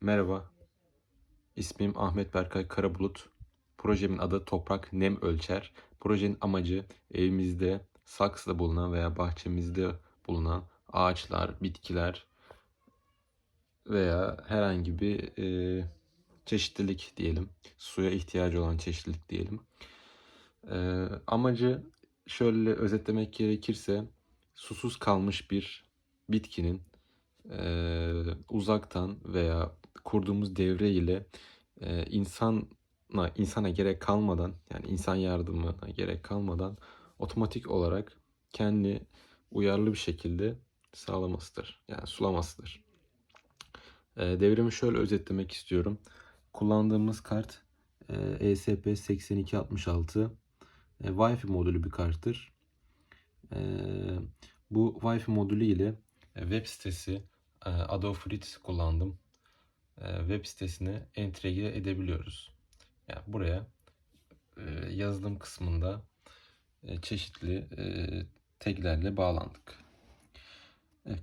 Merhaba, ismim Ahmet Berkay Karabulut. Projemin adı Toprak Nem Ölçer. Projenin amacı evimizde, saksıda bulunan veya bahçemizde bulunan ağaçlar, bitkiler veya herhangi bir e, çeşitlilik diyelim. Suya ihtiyacı olan çeşitlilik diyelim. E, amacı şöyle özetlemek gerekirse susuz kalmış bir bitkinin e, uzaktan veya kurduğumuz devre ile e, insana insana gerek kalmadan yani insan yardımına gerek kalmadan otomatik olarak kendi uyarlı bir şekilde sağlamasıdır. Yani sulamasıdır. E, devremi şöyle özetlemek istiyorum. Kullandığımız kart e, ESP8266 e, Wi-Fi modülü bir karttır. E, bu Wi-Fi modülü ile e, web sitesi e, Adobe Fleet kullandım. E, web sitesine entegre edebiliyoruz. Yani buraya e, yazılım kısmında e, çeşitli taglerle bağlandık.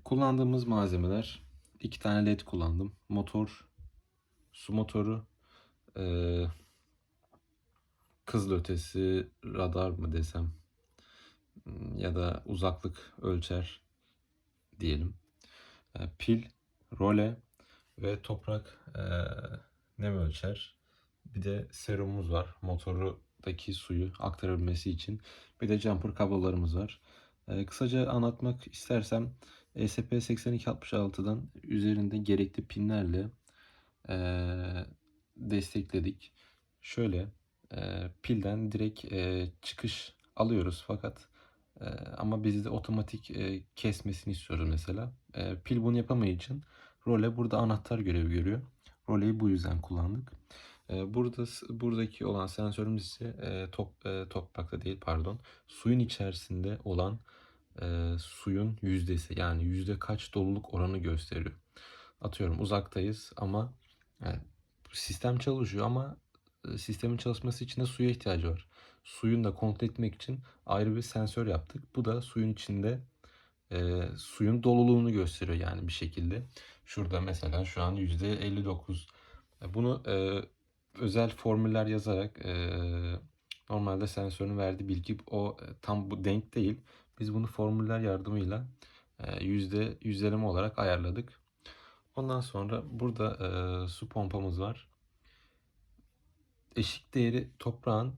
Kullandığımız malzemeler iki tane led kullandım. Motor, su motoru, kızılötesi radar mı desem ya da uzaklık ölçer diyelim. Pil, role ve toprak e, nem ölçer. Bir de serumumuz var. Motorudaki suyu aktarabilmesi için. Bir de jumper kablolarımız var. E, kısaca anlatmak istersem ESP8266'dan üzerinde gerekli pinlerle e, destekledik. Şöyle e, pilden direkt e, çıkış alıyoruz fakat e, ama biz de otomatik e, kesmesini istiyoruz mesela. E, pil bunu yapamayınca Role burada anahtar görevi görüyor. Roleyi bu yüzden kullandık. Ee, burada buradaki olan sensörümüz ise e, top e, toprakta değil pardon suyun içerisinde olan e, suyun yüzdesi yani yüzde kaç doluluk oranı gösteriyor. Atıyorum uzaktayız ama yani sistem çalışıyor ama sistemin çalışması için de suya ihtiyacı var. Suyun da kontrol etmek için ayrı bir sensör yaptık. Bu da suyun içinde e, suyun doluluğunu gösteriyor yani bir şekilde. Şurada mesela şu an %59. E, bunu e, özel formüller yazarak e, normalde sensörün verdiği bilgi o e, tam bu denk değil. Biz bunu formüller yardımıyla e, yüzde yüzdeleme olarak ayarladık. Ondan sonra burada e, su pompamız var. Eşik değeri toprağın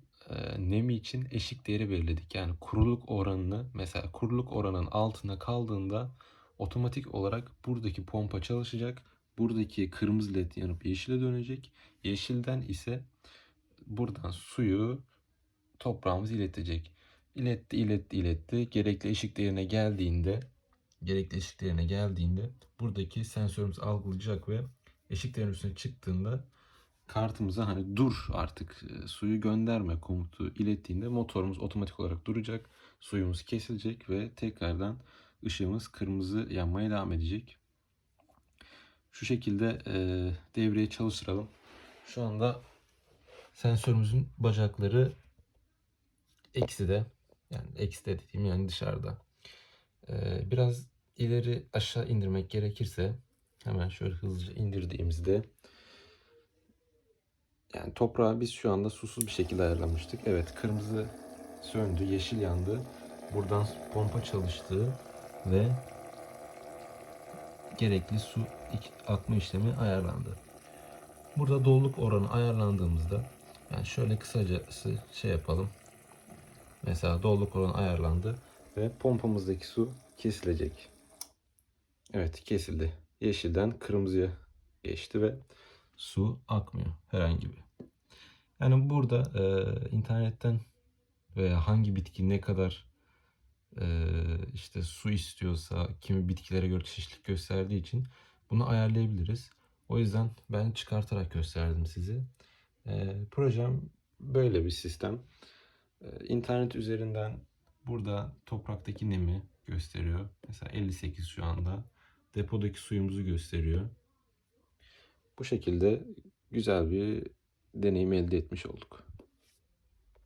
nemi için eşik değeri belirledik. Yani kuruluk oranını mesela kuruluk oranının altına kaldığında otomatik olarak buradaki pompa çalışacak. Buradaki kırmızı led yanıp yeşile dönecek. Yeşilden ise buradan suyu toprağımız iletecek. İletti, iletti, iletti. Gerekli eşik değerine geldiğinde gerekli eşik değerine geldiğinde buradaki sensörümüz algılayacak ve eşik değerinin üstüne çıktığında kartımıza hani dur artık e, suyu gönderme komutu ilettiğinde motorumuz otomatik olarak duracak. Suyumuz kesilecek ve tekrardan ışığımız kırmızı yanmaya devam edecek. Şu şekilde e, devreyi çalıştıralım. Şu anda sensörümüzün bacakları eksi de yani eksi de dediğim yani dışarıda. E, biraz ileri aşağı indirmek gerekirse hemen şöyle hızlıca indirdiğimizde yani toprağı biz şu anda susuz bir şekilde ayarlamıştık. Evet kırmızı söndü, yeşil yandı. Buradan pompa çalıştı ve gerekli su akma işlemi ayarlandı. Burada doluluk oranı ayarlandığımızda yani şöyle kısacası şey yapalım. Mesela doluluk oranı ayarlandı ve pompamızdaki su kesilecek. Evet kesildi. Yeşilden kırmızıya geçti ve su akmıyor herhangi bir. Yani burada e, internetten veya hangi bitki ne kadar e, işte su istiyorsa kimi bitkilere göre çeşitlilik gösterdiği için bunu ayarlayabiliriz. O yüzden ben çıkartarak gösterdim size. E, projem böyle bir sistem. E, internet üzerinden burada topraktaki nemi gösteriyor. Mesela 58 şu anda. Depodaki suyumuzu gösteriyor. Bu şekilde güzel bir deneyim elde etmiş olduk.